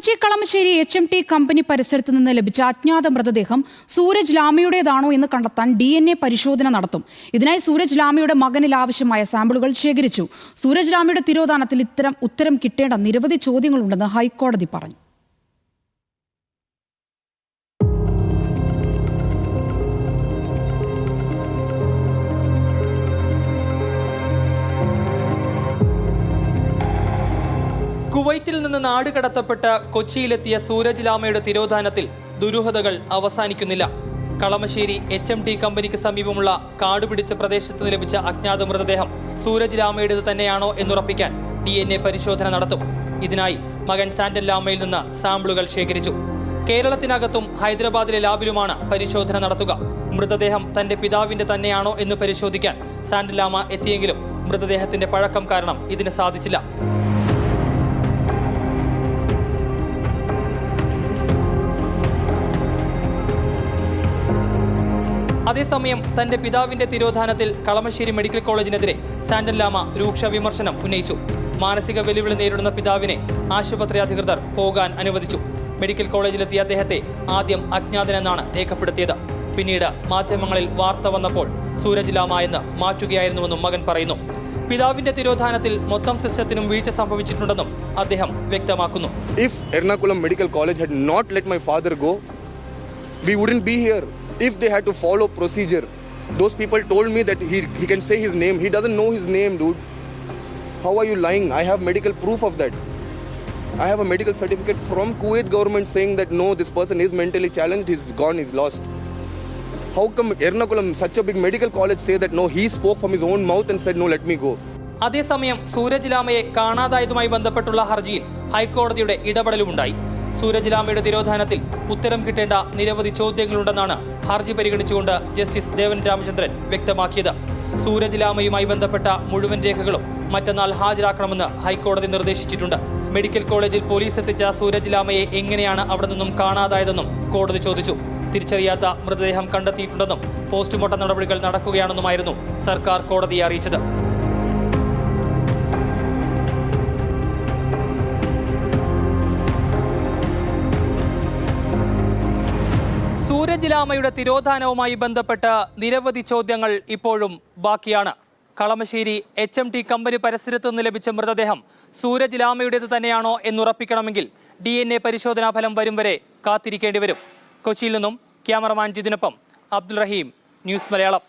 Kochi Kalamassery H M T company പരിസരത്ത് നിന്ന് ലഭിച്ച അജ്ഞാത മൃതദേഹം സൂരജ് ലാമയുടേതാണോ എന്ന് കണ്ടെത്താൻ ഡി എൻ എ പരിശോധന നടത്തും. ഇതിനായി സൂരജ് ലാമയുടെ മകനിൽ ആവശ്യമായ സാമ്പിളുകൾ ശേഖരിച്ചു. സൂരജ് ലാമയുടെ തിരോധാനത്തിൽ ഇത്തരം ഉത്തരം കിട്ടേണ്ട നിരവധി ചോദ്യങ്ങളുണ്ടെന്ന് ഹൈക്കോടതി പറഞ്ഞു. കുവൈറ്റിൽ നിന്ന് നാട് കടത്തപ്പെട്ട് കൊച്ചിയിലെത്തിയ സൂരജ് ലാമയുടെ തിരോധാനത്തിൽ ദുരൂഹതകൾ അവസാനിക്കുന്നില്ല. കളമശ്ശേരി എച്ച് എം ടി കമ്പനിക്ക് സമീപമുള്ള കാട് പിടിച്ച പ്രദേശത്ത് ലഭിച്ച അജ്ഞാത മൃതദേഹം സൂരജ് ലാമയുടേത് തന്നെയാണോ എന്നുറപ്പിക്കാൻ ഡി എൻ എ പരിശോധന നടത്തും. ഇതിനായി മകൻ സാന്റൽ ലാമയിൽ നിന്ന് സാമ്പിളുകൾ ശേഖരിച്ചു. കേരളത്തിനകത്തും ഹൈദരാബാദിലെ ലാബിലുമാണ് പരിശോധന നടത്തുക. മൃതദേഹം തന്റെ പിതാവിന്റെ തന്നെയാണോ എന്ന് പരിശോധിക്കാൻ സാന്റൽ ലാമ എത്തിയെങ്കിലും മൃതദേഹത്തിന്റെ പഴക്കം കാരണം ഇതിന് സാധിച്ചില്ല. അതേസമയം തന്റെ പിതാവിന്റെ തിരോധാനത്തിൽ കളമശ്ശേരി മെഡിക്കൽ കോളേജിനെതിരെ സാന്റൻ ലാമ രൂക്ഷ വിമർശനം ഉന്നയിച്ചു. മാനസിക വെല്ലുവിളി നേരിടുന്ന പിതാവിനെ ആശുപത്രി അധികൃതർ പോകാൻ അനുവദിച്ചു. മെഡിക്കൽ കോളേജിലെത്തിയ അദ്ദേഹത്തെ ആദ്യം അജ്ഞാതനെന്നാണ് രേഖപ്പെടുത്തിയത്. പിന്നീട് മാധ്യമങ്ങളിൽ വാർത്ത വന്നപ്പോൾ സൂരജ് ലാമ എന്ന് മാറ്റുകയായിരുന്നുവെന്നും മകൻ പറയുന്നു. പിതാവിന്റെ തിരോധാനത്തിൽ മൊത്തം സിസ്റ്റത്തിനും വീഴ്ച സംഭവിച്ചിട്ടുണ്ടെന്നും അദ്ദേഹം വ്യക്തമാക്കുന്നു. If Ernakulam medical college had not let my father go we wouldn't be here. If they had to follow procedure, those people told me that he, he can say his name. He doesn't know his name, dude. How are you lying? I have medical proof of that. I have a medical certificate from Kuwait government saying that no, this person is mentally challenged, he's gone, he's lost. How come Ernakulam, such a big medical college, say that no, he spoke from his own mouth and said no, let me go? അതേസമയം സൂരജ് ലാമയെ കാണാതായതുമായി ബന്ധപ്പെട്ടുള്ള ഹർജിയിൽ ഹൈക്കോടതിയുടെ ഇടപെടലുമുണ്ടായി സൂരജ് ലാമയുടെ തിരോധാനത്തിൽ ഉത്തരം കിട്ടേണ്ട നിരവധി ചോദ്യങ്ങളുണ്ടെന്നാണ് ഹർജി പരിഗണിച്ചുകൊണ്ട് justice Devan Ramachandran വ്യക്തമാക്കിയത്. സൂരജ് ലാമയുമായി ബന്ധപ്പെട്ട മുഴുവൻ രേഖകളും മറ്റന്നാൾ ഹാജരാക്കണമെന്ന് ഹൈക്കോടതി നിർദ്ദേശിച്ചിട്ടുണ്ട്. മെഡിക്കൽ കോളേജിൽ പോലീസ് എത്തിച്ച സൂരജ് ലാമയെ എങ്ങനെയാണ് അവിടെ നിന്നും കാണാതായതെന്നും കോടതി ചോദിച്ചു. തിരിച്ചറിയാത്ത മൃതദേഹം കണ്ടെത്തിയിട്ടുണ്ടെന്നും പോസ്റ്റ്മോർട്ടം നടപടികൾ നടക്കുകയാണെന്നുമായിരുന്നു സർക്കാർ കോടതിയെ അറിയിച്ചത്. സൂരജ് ലാമയുടെ തിരോധാനവുമായി ബന്ധപ്പെട്ട് നിരവധി ചോദ്യങ്ങൾ ഇപ്പോഴും ബാക്കിയാണ്. Kalamassery H M T company പരിസരത്ത് നിന്ന് ലഭിച്ച മൃതദേഹം സൂരജ് ലാമയുടേത് തന്നെയാണോ എന്നുറപ്പിക്കണമെങ്കിൽ ഡി എൻ എ പരിശോധനാ ഫലം വരും വരെ കാത്തിരിക്കേണ്ടി വരും. കൊച്ചിയിൽ നിന്നും ക്യാമറമാൻ ജിതിനൊപ്പം അബ്ദുൾ റഹീം ന്യൂസ് മലയാളം.